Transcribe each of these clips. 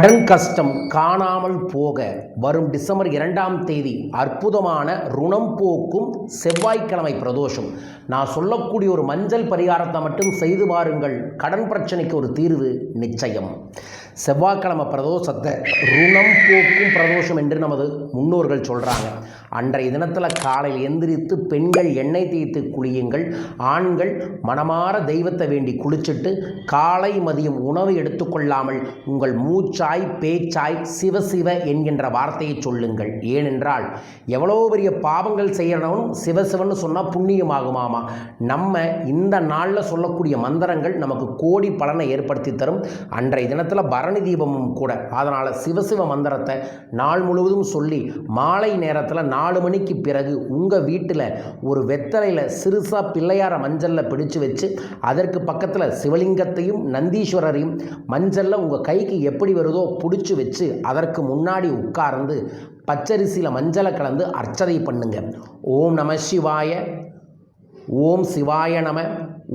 கடன் கஷ்டம் காணாமல் போக வரும் டிசம்பர் இரண்டாம் தேதி அற்புதமான ருணம் போக்கும் செவ்வாய்க்கிழமை பிரதோஷம். நான் சொல்லக்கூடிய ஒரு மஞ்சள் பரிகாரத்தை மட்டும் செய்து பாருங்கள். கடன் பிரச்சனைக்கு ஒரு தீர்வு நிச்சயம். செவ்வாய்க்கிழமை பிரதோஷத்தை ருணம் போக்கும் பிரதோஷம் என்று நமது முன்னோர்கள் சொல்கிறாங்க அன்றைய தினத்தில் காலையில் எந்திரித்து பெண்கள் எண்ணெய் தேய்த்து குளியுங்கள். ஆண்கள் மனமாற தெய்வத்தை வேண்டி குளிச்சுட்டு காலை மதியம் உணவு எடுத்துக்கொள்ளாமல் உங்கள் மூச்சாய் பேச்சாய் சிவ சிவ என்கின்ற வார்த்தையை சொல்லுங்கள். ஏனென்றால் எவ்வளோ பெரிய பாவங்கள் செய்யறவனும் சிவசிவன்னு சொன்னால் புண்ணியமாகுமாமா நம்ம இந்த நாளில் சொல்லக்கூடிய மந்திரங்கள் நமக்கு கோடி பலனை ஏற்படுத்தி தரும். அன்றைய தினத்தில் பரணி தீபமும் கூட. அதனால் சிவசிவ மந்திரத்தை நாள் முழுவதும் சொல்லி மாலை நேரத்தில் நாலு மணிக்கு பிறகு உங்கள் வீட்டில் ஒரு வெத்தலையில் சிறுசாக பிள்ளையார மஞ்சளில் பிடிச்சு வச்சு அதற்கு பக்கத்தில் சிவலிங்கத்தையும் நந்தீஸ்வரரையும் மஞ்சளில் உங்கள் கைக்கு எப்படி வருதோ பிடிச்சி வச்சு அதற்கு முன்னாடி உட்கார்ந்து பச்சரிசியில் மஞ்சளை கலந்து அர்ச்சனை பண்ணுங்க. ஓம் நம சிவாய ஓம் சிவாய நம.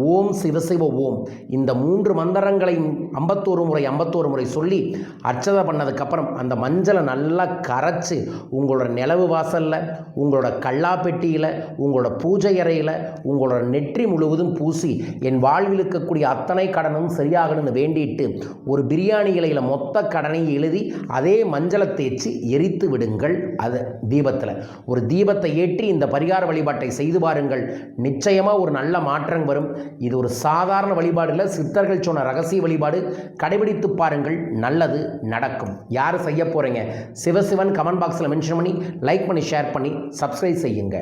ஓம் சிவசிவ ஓம். இந்த மூன்று மந்திரங்களையும் ஐம்பத்தோரு முறை ஐம்பத்தோரு முறை சொல்லி அர்ச்சனை பண்ணதுக்கப்புறம் அந்த மஞ்சளை நல்லா கரைச்சி உங்களோட நிலவு வாசலில் உங்களோட கல்லாப்பெட்டியில் உங்களோட பூஜை அறையில் உங்களோட நெற்றி முழுவதும் பூசி என் வாழ்வில் இருக்கக்கூடிய அத்தனை கடனும் சரியாகணும்னு வேண்டிட்டு ஒரு பிரியாணி இலையில் மொத்த கடனை எழுதி அதே மஞ்சளை தேய்ச்சி எரித்து விடுங்கள். அது தீபத்தில். ஒரு தீபத்தை ஏற்றி இந்த பரிகார வழிபாட்டை செய்து பாருங்கள். நிச்சயமாக ஒரு நல்ல மாற்றம் வரும். இது ஒரு சாதாரண வழிபாடு இல்லை. சித்தர்கள் சொன்ன ரகசிய வழிபாடு. கடைபிடித்து பாருங்கள். நல்லது நடக்கும். யார் செய்ய போகிறீங்க சிவசிவன் கமெண்ட் பாக்ஸில் மென்ஷன் பண்ணி லைக் பண்ணி ஷேர் பண்ணி சப்ஸ்கிரைப் செய்யுங்க.